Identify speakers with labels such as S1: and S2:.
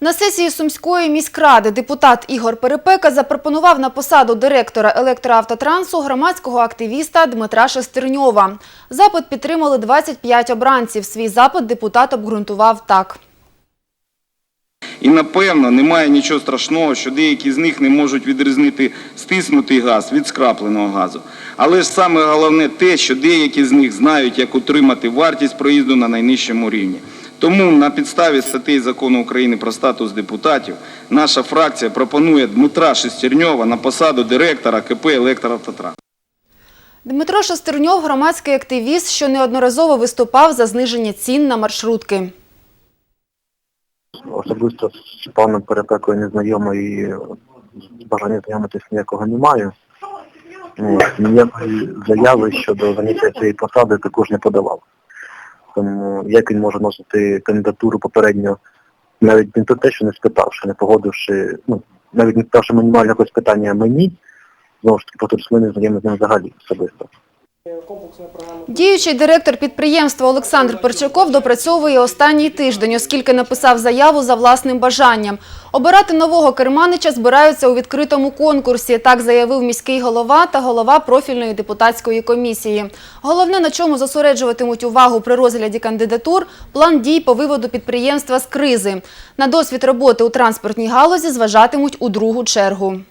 S1: На сесії Сумської міськради депутат Ігор Перепека запропонував на посаду директора електроавтотрансу громадського активіста Дмитра Шестерньова. Запит підтримали 25 обранців. Свій запит депутат обґрунтував так.
S2: І напевно немає нічого страшного, що деякі з них не можуть відрізнити стиснутий газ від скрапленого газу. Але ж саме головне те, що деякі з них знають, як утримати вартість проїзду на найнижчому рівні. Тому на підставі статей закону України про статус депутатів наша фракція пропонує Дмитра Шестерньова на посаду директора КП «Електроавтотранс».
S1: Дмитро Шестерньов – громадський активіст, що неодноразово виступав за зниження цін на маршрутки.
S3: Особисто з паном Перепекою не знайомий і бажання знайомитись ніякого не маю. От, Ніякої заяви щодо заняття цієї посади також не подавав. Тому як він може носити кандидатуру попередньо, навіть не про те, що не спитавши, не погодивши, ну, навіть не спитавши мінімальне якось питання мені, знову ж таки, потім ми не знайомі з ним взагалі особисто.
S1: Діючий директор підприємства Олександр Перчаков допрацьовує останній тиждень, оскільки написав заяву за власним бажанням. Обирати нового керманича збираються у відкритому конкурсі, так заявив міський голова та голова профільної депутатської комісії. Головне, на чому зосереджуватимуть увагу при розгляді кандидатур – план дій по виводу підприємства з кризи. На досвід роботи у транспортній галузі зважатимуть у другу чергу.